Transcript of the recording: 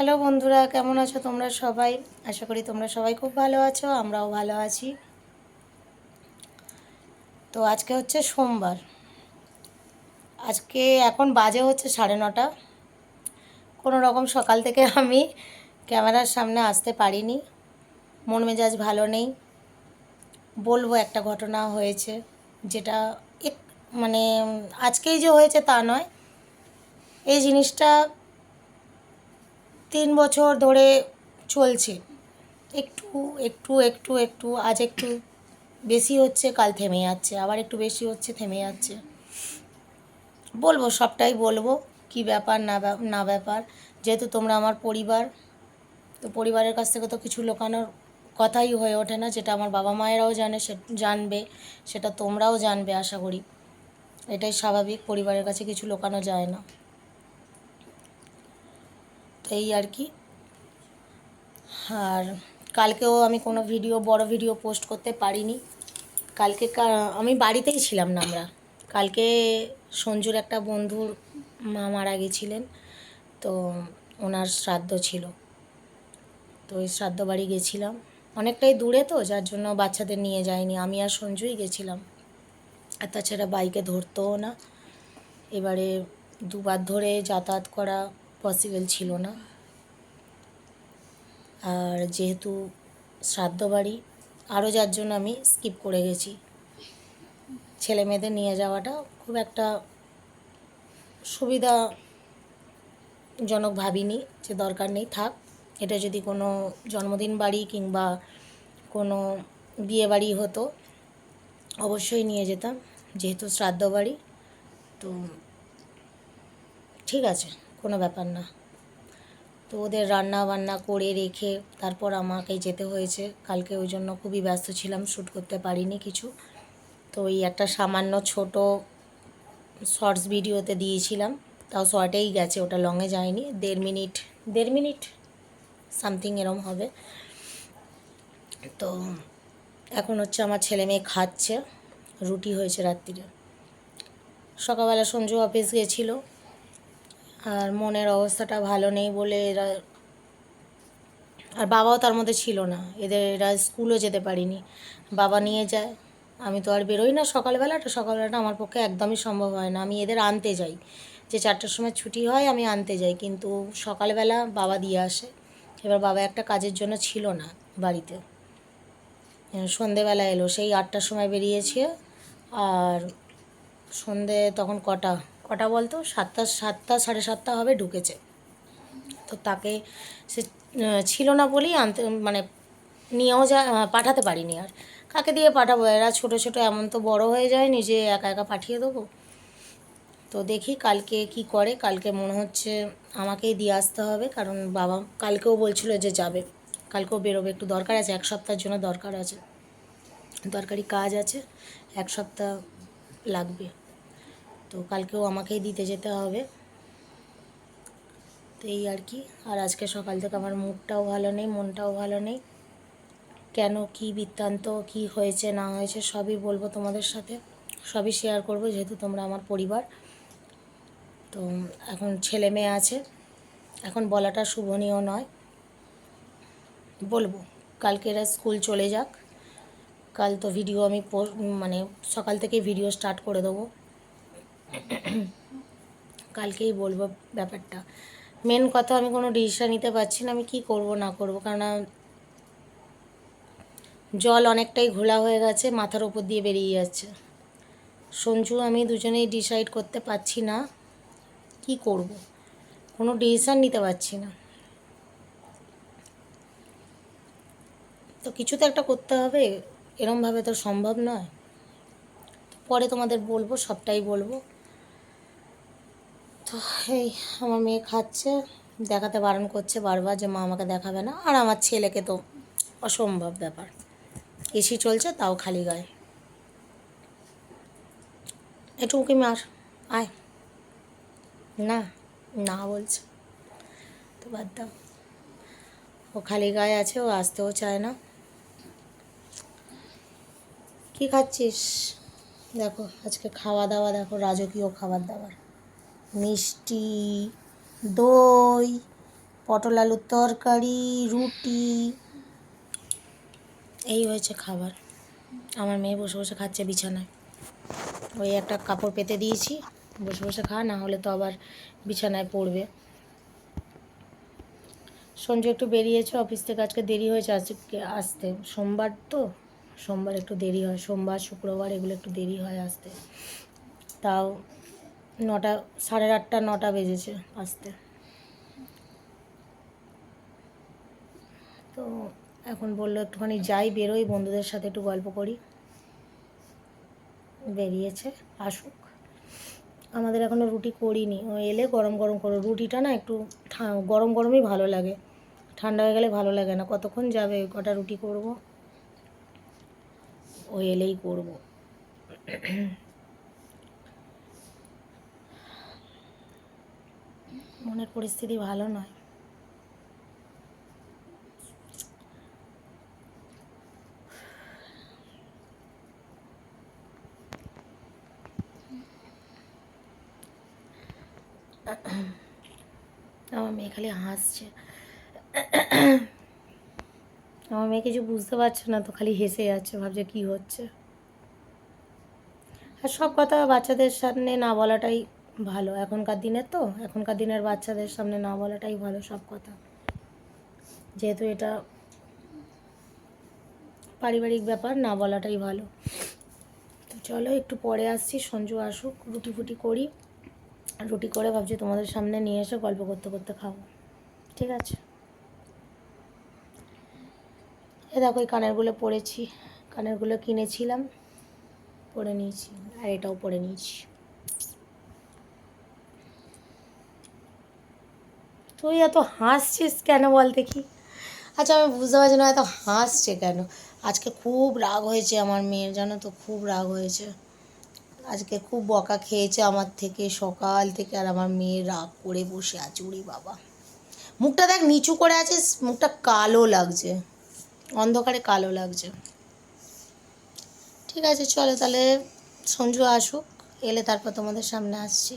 Hello বন্ধুরা, কেমন আছো তোমরা সবাই? আশা করি তোমরা সবাই খুব ভালো আছো, আমরাও ভালো আছি। তো আজকে হচ্ছে সোমবার। আজকে এখন বাজে হচ্ছে সাড়ে নটা। কোনো রকম সকাল থেকে আমি ক্যামেরার সামনে আসতে পারিনি। মন মেজাজ ভালো নেই। বলব একটা ঘটনা হয়েছে, যেটা এক মানে আজকেই যে হয়েছে তা নয়। এই জিনিসটা তিন বছর ধরে চলছে। একটু একটু একটু একটু, আজ একটু বেশি হচ্ছে, কাল থেমে যাচ্ছে, আবার একটু বেশি হচ্ছে, থেমে যাচ্ছে। বলব, সবটাই বলব, কি ব্যাপার, না না ব্যাপার। যেহেতু তোমরা আমার পরিবার, তো পরিবারের কাছ থেকে তো কিছু লোকানোর কথাই হয়ে ওঠে না, যেটা আমার বাবা মায়েরাও জানে, সে, জানবে, সেটা তোমরাও জানবে, আশা করি। এটাই স্বাভাবিক, পরিবারের কাছে কিছু লোকানো যায় না। এই আর কি। আর কালকেও আমি কোনো ভিডিও, বড় ভিডিও পোস্ট করতে পারিনি। কালকে আমি বাড়িতেই ছিলাম না আমরা। কালকে সঞ্জুর একটা বন্ধুর মা মারা গেছিলেন, তো ওনার শ্রাদ্ধ ছিল। তো ওই শ্রাদ্ধ বাড়ি গেছিলাম। অনেকটাই দূরে তো, যার জন্য বাচ্চাদের নিয়ে যাইনি। আমি আর সঞ্জুই গেছিলাম। আর তাছাড়া বাইকে ধরতেও না। এবারে দুবার ধরে যাতায়াত করা পসিবল ছিল না। আর যেহেতু শ্রাদ্ধ বাড়ি, আরও যার জন্য আমি স্কিপ করে গেছি। ছেলে মেয়েদের নিয়ে যাওয়াটা খুব একটা সুবিধাজনক ভাবিনি যে দরকার নেই, থাক। এটা যদি কোনো জন্মদিন বাড়ি কিংবা কোনো বিয়ে বাড়ি হতো, অবশ্যই নিয়ে যেতাম, যেহেতু শ্রাদ্ধ বাড়ি। তো ঠিক আছে। কোনো ব্যাপার না। তো ওদের রান্না বান্না করে রেখে তারপর আমাকে যেতে হয়েছে। কালকে ওই জন্য খুবই ব্যস্ত ছিলাম শ্যুট করতে পারিনি কিছু। তো ওই একটা সামান্য ছোট শর্টস ভিডিওতে দিয়েছিলাম। তাও শর্টেই গেছে, ওটা লংয়ে যায়নি। দেড় মিনিট দেড় মিনিট সামথিং এরম হবে। তো এখন হচ্ছে আমার ছেলে মেয়ে খাচ্ছে, রুটি হয়েছে রাত্রিরে। সকালবেলা সঞ্জু অফিস গেছিল। আর মনের অবস্থাটা ভালো নেই বলে এরা আর বাবাও তার মধ্যে ছিল না। এদের এরা স্কুলও যেতে পারিনি। বাবা নিয়ে যায়। আমি তো আর বেরোই না সকালবেলাটা সকালবেলাটা আমার পক্ষে একদমই সম্ভব হয় না। আমি এদের আনতে যাই। যে চারটার সময় ছুটি হয়, আমি আনতে যাই। কিন্তু সকালবেলা বাবা দিয়ে আসে। এবার বাবা একটা কাজের জন্য ছিল না বাড়িতে। সন্ধেবেলা এলো। সেই আটটার সময় বেরিয়েছে। আর সন্ধে তখন কটা? কটা বলতো? সাতটা সাতটা, সাড়ে সাতটা হবে ঢুকেছে। তো তাকে সে ছিল না বলেই আনতে মানে নিয়েও যা পাঠাতে পারিনি আর। কাকে দিয়ে পাঠাবো? এরা ছোটো ছোটো, এমন তো বড় হয়ে যায় নিজে একা একা পাঠিয়ে দেবো। তো দেখি কালকে কি করে, কালকে মনে হচ্ছে আমাকেই দিয়ে আসতে হবে, কারণ বাবা কালকেও বলছিল যে যাবে। কালকেও বেরোবে, একটু দরকার আছে, এক সপ্তাহের জন্য দরকার আছে। দরকারি কাজ আছে, এক সপ্তাহ লাগবে। তো কালকেও আমাকেই দিতে যেতে হবে। তো এই আর কি। আর আজকে সকাল থেকে আমার মুডটাও ভালো নেই, মনটাও ভালো নেই। কেন, কি বৃত্তান্ত, কি হয়েছে, না হয়েছে, সবই বলব তোমাদের সাথে। সবই শেয়ার করব যেহেতু তোমরা আমার পরিবার। তো এখন ছেলে মেয়ে আছে। এখন বলাটা শুভনীয় নয়। বলব, কালকে এরা স্কুল চলে যাক। কাল তো ভিডিও আমি মানে সকাল থেকে ভিডিও স্টার্ট করে দেবো। কালকেই বলব ব্যাপারটা। মেন কথা, আমি কোনো ডিসিশন নিতে পারছি না, আমি কি করব, না করব কারণ জল অনেকটাই ঘোলা হয়ে গেছে, মাথার উপর দিয়ে বেরিয়ে যাচ্ছে। সঞ্জু, আমি দুজনেই ডিসাইড করতে পারছি না, কি করব? কোনো ডিসিশন নিতে পারছি না। তো কিছু তো একটা করতে হবে, এরমভাবে তো সম্ভব নয়। পরে তোমাদের বলব, সবটাই বলব। তো এই আমার মেয়ে খাচ্ছে, দেখাতে বারণ করছে বারবার যে মা আমাকে দেখাবে না। আর আমার ছেলেকে তো অসম্ভব ব্যাপার। এসি চলছে, তাও খালি গায়ে। একটু মার, আয়। না না বলছে। তো বাদ দাও। ও খালি গায়ে আছে, ও আসতেও চায় না। কি খাচ্ছিস? দেখো, আজকে খাওয়া দাওয়া, দেখো, রাজকীয় খাবার দাবার। মিষ্টি, দই, পটল আলুর তরকারি, রুটি। এই হয়েছে খাবার। আমার মেয়ে বসে বসে খাচ্ছে বিছানায়। ওই একটা কাপড় পেতে দিয়েছি, বসে বসে খা, না হলে তো আবার বিছানায় পড়বে। সঞ্জু একটু বেরিয়েছে অফিস থেকে, আজকে দেরি হয়েছে, আজকে আসতে। সোমবার তো? সোমবার একটু দেরি হয়, সোমবার, শুক্রবার এগুলো একটু দেরি হয় আসতে। তাও নটা, সাড়ে আটটা, নটা বেজেছে আসতে। তো এখন বলল, একটুখানি যাই, বেরোই, বন্ধুদের সাথে একটু গল্প করি। বেরিয়েছে, আসুক। আমাদের এখনও রুটি করিনি। ও এলে গরম গরম করো, রুটিটা না একটু গরম গরমই ভালো লাগে। ঠান্ডা হয়ে গেলে ভালো লাগে না। কতক্ষণ যাবে? কটা রুটি করব? ও এলেই করব। মনের পরিস্থিতি ভালো নয়। আমার মেয়ে খালি হাসছে। আমার মেয়ে কিছু বুঝতে পারছে না তো খালি হেসে যাচ্ছে, ভাবছে কি হচ্ছে। আর সব কথা বাচ্চাদের সামনে না বলাটাই ভালো, এখনকার দিনের তো, এখনকার দিনের বাচ্চাদের সামনে না বলাটাই ভালো সব কথা। যেহেতু এটা পারিবারিক ব্যাপার, না বলাটাই ভালো। তো চলো, একটু পরে আসছি, সঞ্জু আসুক, রুটি ফুটি করি, রুটি করে ভাবছি তোমাদের সামনে নিয়ে এসে গল্প করতে করতে খাব। ঠিক আছে? এ দেখো, এই কানেরগুলো পরেছি কানেরগুলো কিনেছিলাম, পরে নিয়েছি, আর এটাও পরে নিয়েছি। তুই এত হাসছিস কেন বল দেখি। আচ্ছা আমি বুঝতে পারছি না এত হাসছে কেন। আজকে খুব রাগ হয়েছে আমার মেয়ের, জানো তো, খুব রাগ হয়েছে। আজকে খুব বকা খেয়েছে আমার থেকে সকাল থেকে, আর আমার মেয়ে রাগ করে বসে আছে উড়ি বাবা। মুখটা দেখ, নিচু করে আছে মুখটা কালো লাগছে। অন্ধকারে কালো লাগছে। ঠিক আছে, চলো তাহলে সঞ্জু আসুক, এলে তারপর তোমাদের সামনে আসছি।